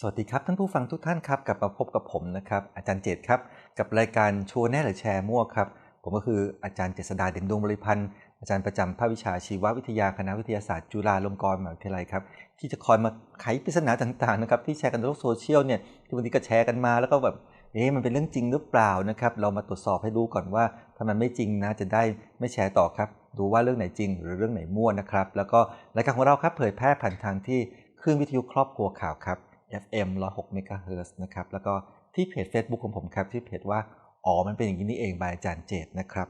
สวัสดีครับท่านผู้ฟังทุกท่านครับกลับมาพบกับผมนะครับอาจารย์เจตครับกับรายการชัวร์แน่หรือแชร์มั่วครับผมก็คืออาจารย์เจษดาเด่นดวงบริพันธ์อาจารย์ประจำภาควิชาชีววิทยาคณะวิทยาศาสตร์จุฬาลงกรณ์มหาวิทยาลัยครับที่จะคอยมาไขปริศนาต่างๆนะครับที่แชร์กันในโลกโซเชียลเนี่ยที่บางทีก็แชร์กันมาแล้วก็แบบเอ๊ะมันเป็นเรื่องจริงหรือเปล่านะครับเรามาตรวจสอบให้รู้ก่อนว่าถ้ามันไม่จริงนะจะได้ไม่แชร์ต่อครับดูว่าเรื่องไหนจริง หรือเรื่องไหนมั่วนะครับแล้วก็รายการของเราครับเผยแพร่ผ่านทางที่คลื่นวิทยุครอบครัวข่าวครับ FM 106 MHz นะครับ แล้วก็ที่เพจ Facebook ของผมครับ ที่เพจว่า อ๋อ มันเป็นอย่างนี้นี่เองบายอาจารย์เจตนะครับ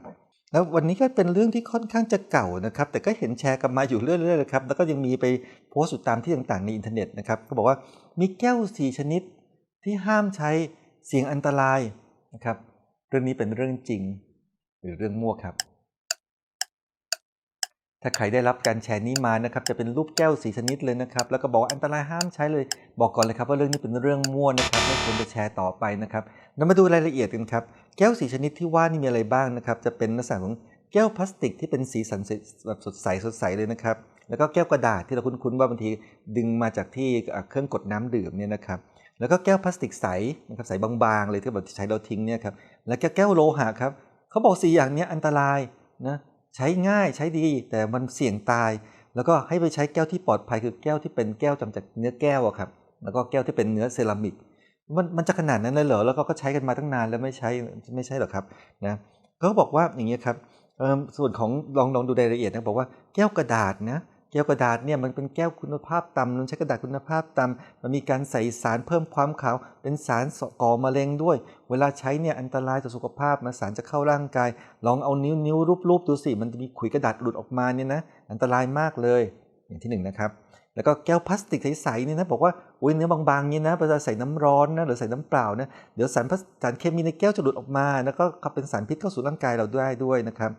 แล้ววันนี้ก็เป็นเรื่องที่ค่อนข้างจะเก่านะครับ แต่ก็เห็นแชร์กันมาอยู่เรื่อยๆเลยครับ แล้วก็ยังมีไปโพสต์อยู่ตามที่ต่างๆในอินเทอร์เน็ตนะครับ ก็บอกว่ามีแก้วสีชนิดที่ห้ามใช้เสียงอันตรายนะครับ เรื่องนี้เป็นเรื่องจริงหรือเรื่องมั่วครับ ถ้าใครได้รับการแชร์นี้มานะครับจะเป็นรูปแก้วสีชนิดเลยนะครับแล้วก็บอกว่าอันตรายห้ามใช้เลย บอกก่อนเลยครับว่าเรื่องนี้เป็นเรื่องมั่วนะครับไม่ควรจะแชร์ต่อไปนะครับเรามาดูรายละเอียดกันครับแก้วสีชนิดที่ว่านี่มีอะไรบ้างนะครับจะเป็นลักษณะของแก้วพลาสติกที่เป็นสีสันแบบสดใสสดใสเลยนะครับแล้วก็แก้วกระดาษที่เราคุ้นๆว่าบางทีดึงมาจากที่เครื่องกดน้ำดื่มเนี่ยนะครับแล้วก็แก้วพลาสติกใสนะครับใสบางๆเลยที่แบบใช้เราทิ้งเนี่ยครับแล้วก็แก้วโลหะครับเขาบอกสีอย่างนี้อันตรายนะ ใช้ง่ายใช้ดีแต่มันเสี่ยงตาย แล้วก็ให้ไปใช้แก้วที่ปลอดภัยคือแก้วที่เป็นแก้วจำจากเนื้อแก้วอะครับแล้วก็แก้วที่เป็นเนื้อเซรามิกมันมันจะขนาดนั้นเลยเหรอแล้วก็ก็ใช้กันมาตั้งนานแล้วไม่ใช้ไม่ใช่หรอครับนะเขาบอกว่าอย่างเงี้ยครับส่วนของลองลองดูรายละเอียดนะบอกว่าแก้วกระดาษนะ แก้วกระดาษเนี่ยมันเป็นแก้วคุณภาพต่ำมันใช้กระดาษคุณภาพต่ำมันมีการใส่สารเพิ่มความขาว เป็นสารก่อมะเร็งด้วย เวลาใช้เนี่ยอันตรายต่อสุขภาพมันสารจะเข้าร่างกาย ลองเอานิ้วนิ้วรูปรูปดูสิมันจะมีขุยกระดาษหลุดออกมาเนี่ยนะอันตรายมากเลยอย่างที่1นนะครับแล้วก็แก้วพลาสติกใสๆนี่นะบอกว่าอุ้ยเนื้อบางๆนี่นะเวลาใส่น้ำร้อนนะหรือใส่น้ำเปล่านะเดี๋ยวสารสารเคมีในแก้วจะหลุดออกมา แล้วก็เป็นสารพิษเข้าสู่ร่างกายเราได้ด้วยนะครับ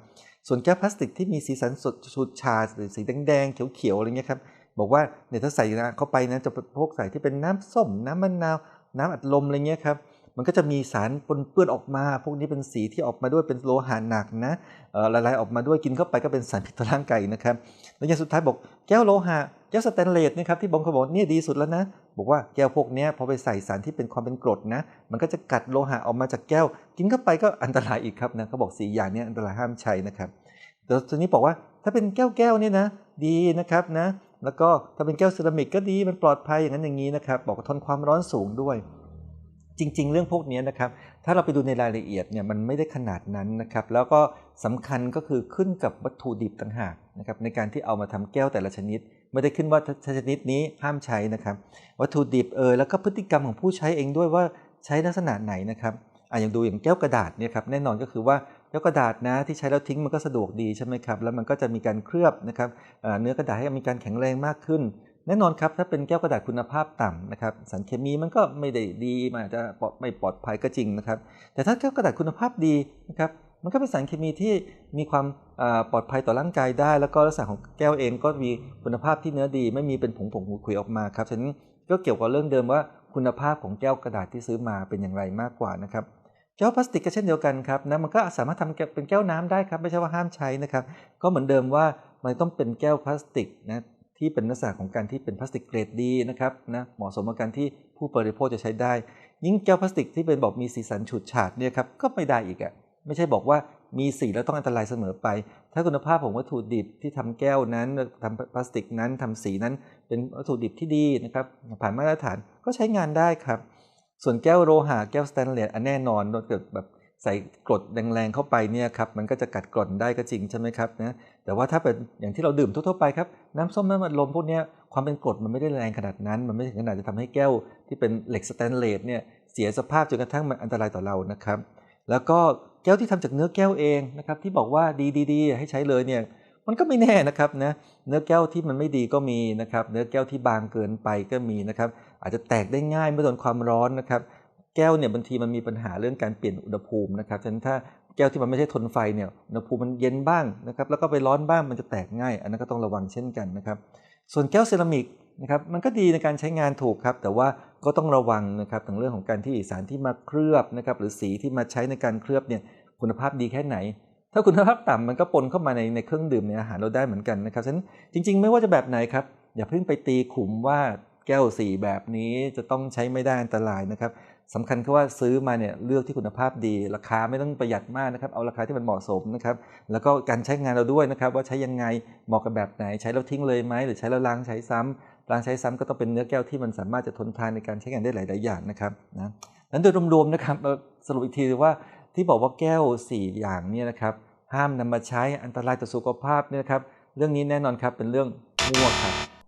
ส่วนแก้วพลาสติกที่มีสีสันสดชุดชาหรือสีแดงๆเขียวๆอะไรเงี้ยครับบอกว่าเนี่ยถ้าใส่เข้าไปนะจะพวกใส่ที่เป็นน้ำส้มน้ำมะนาว น้ำอัดลมอะไรเงี้ยครับมันก็จะมีสารปนเปื้อนออกมา พวกนี้เป็นสีที่ออกมาด้วยเป็นโลหะหนักนะละลายออกมาด้วยกินเข้าไปก็เป็นสารพิษต่อร่างกายนะครับแล้วอย่างสุดท้ายบอกแก้วโลหะแก้วสแตนเลสนะครับที่บองเขาบอกนี่ดีสุดแล้วนะบอกว่าแก้วพวกนี้พอไปใส่สารที่เป็นความเป็นกรดนะ มันก็จะกัดโลหะออกมาจากแก้ว กินเข้าไปก็อันตรายอีกครับนะเขาบอกสีอย่างนี้อันตรายห้ามใช้นะครับ แต่ทีนี้บอกว่าถ้าเป็นแก้วแก้วนี่นะ ดีนะครับนะ แล้วก็ถ้าเป็นแก้วเซรามิกก็ดีมันปลอดภัยอย่างนั้นอย่างนี้นะครับ บอกทนความร้อนสูงด้วย จริง ๆ เรื่องพวกนี้นะครับ ถ้าเราไปดูในรายละเอียดเนี่ยมันไม่ได้ขนาดนั้นนะครับ แล้วก็สำคัญก็คือขึ้นกับวัตถุดิบต่างหากนะครับในการที่เอามาทำแก้วแต่ละชนิดไม่ได้ขึ้นว่าชนิดนี้ห้ามใช้นะครับ วัตถุดิบเออแล้วก็พฤติกรรมของผู้ใช้เองด้วยว่าใช้ลักษณะไหนนะครับ อะอย่างดูอย่างแก้วกระดาษเนี่ยครับแน่นอนก็คือว่าแก้วกระดาษนะที่ใช้แล้วทิ้งมันก็สะดวกดีใช่ไหมครับแล้วมันก็จะมีการเคลือบนะครับเนื้อกระดาษให้มีการแข็งแรงมากขึ้น แน่นอนครับถ้าเป็นแก้วกระดาษคุณภาพต่ำนะครับสารเคมีมันก็ไม่ได้ดีมันอาจจะไม่ปลอดภัยก็จริงนะครับ แต่ถ้าแก้วกระดาษคุณภาพดีนะครับมันก็เป็นสารเคมีที่มีความปลอดภัยต่อร่างกายได้ แล้วก็ลักษณะของแก้วเองก็มีคุณภาพที่เนื้อดี ไม่มีเป็นผงผงขุยออกมาครับฉะนั้นก็เกี่ยวกับเรื่องเดิมว่าคุณภาพของแก้วกระดาษที่ซื้อมาเป็นอย่างไรมากกว่านะครับ แก้วพลาสติกก็เช่นเดียวกันครับนะมันก็สามารถทำเป็นแก้วน้ำได้ครับไม่ใช่ว่าห้ามใช้นะครับก็เหมือนเดิมว่ามันต้องเป็นแก้วพลาสติกนะที่เป็นลักษณะของการที่เป็นพลาสติกเกรดดีนะครับนะเหมาะสมกับการที่ผู้บริโภคจะใช้ได้ ยิ่งแก้วพลาสติกที่เป็นบอกมีสีสันฉูดฉาดเนี่ยครับก็ไม่ได้อีกอะไม่ใช่บอกว่ามีสีแล้วต้องอันตรายเสมอไป ถ้าคุณภาพของวัตถุดิบที่ทำแก้วนั้นทำพลาสติกนั้นทำสีนั้น เป็นวัตถุดิบที่ดีนะครับผ่านมาตรฐานก็ใช้งานได้ครับ ส่วนแก้วโลหะแก้วสแตนเลสอันแน่นอนเราเกิดแบบใส่กรดแรงๆเข้าไปเนี่ยครับมันก็จะกัดกร่อนได้ก็จริงใช่ไหมครับนะแต่ว่าถ้าเป็นอย่างที่เราดื่มทั่วๆไปครับน้ำส้มน้ำมันลมพวกนี้ความเป็นกรดมันไม่ได้แรงขนาดนั้น มันไม่ถึงขนาดจะทำให้แก้วที่เป็นเหล็กสแตนเลสเนี่ยเสียสภาพจนกระทั่งมันอันตรายต่อเรานะครับ แล้วก็แก้วที่ทำจากเนื้อแก้วเองนะครับที่บอกว่าดีๆให้ใช้เลยเนี่ย มันก็ไม่แน่นะครับนะเนื้อแก้วที่มันไม่ดีก็มีนะครับ เนื้อแก้วที่บางเกินไปก็มีนะครับ อาจจะแตกได้ง่ายเมื่อโดนความร้อนนะครับ แก้วเนี่ยบางทีมันมีปัญหาเรื่องการเปลี่ยนอุณหภูมินะครับฉะนั้นถ้าแก้วที่มันไม่ใช่ทนไฟเนี่ยอุณหภูมิมันเย็นบ้างนะครับ แล้วก็ไปร้อนบ้างมันจะแตกง่าย อันนั้นก็ต้องระวังเช่นกันนะครับ ส่วนแก้วเซรามิกนะครับมันก็ดีในการใช้งานถูกครับ แต่ว่าก็ต้องระวังนะครับถึงเรื่องของการที่สารที่มาเคลือบนะครับหรือสีที่มาใช้ในการเคลือบเนี่ยคุณภาพดีแค่ไหน ถ้าคุณภาพต่ำมันก็ปนเข้ามาในในเครื่องดื่มในอาหารเราได้เหมือนกันนะครับฉะนั้นจริง ๆ ไม่ว่าจะแบบไหนครับ อย่าเพิ่งไปตีขุมว่าแก้วสีแบบนี้จะต้องใช้ไม่ได้อันตรายนะครับสำคัญคือว่าซื้อมาเนี่ยเลือกที่คุณภาพดี ราคาไม่ต้องประหยัดมากนะครับเอาราคาที่มันเหมาะสมนะครับแล้วก็การใช้งานเราด้วยนะครับว่าใช้ยังไงเหมาะกับแบบไหน ใช้แล้วทิ้งเลยไหมหรือใช้แล้วล้างใช้ซ้ำล้างใช้ซ้ำก็ต้องเป็นเนื้อแก้วที่มันสามารถจะทนทานในการใช้งานได้หลาย ๆ อย่างนะครับนะนั้นโดยรวมๆนะครับสรุปอีกทีว่า ที่บอกว่าแก้ว 4 อย่างเนี่ยนะครับ ห้ามนำมาใช้อันตรายต่อสุขภาพเนี่ยนะครับ เรื่องนี้แน่นอนครับเป็นเรื่องมั่วครับ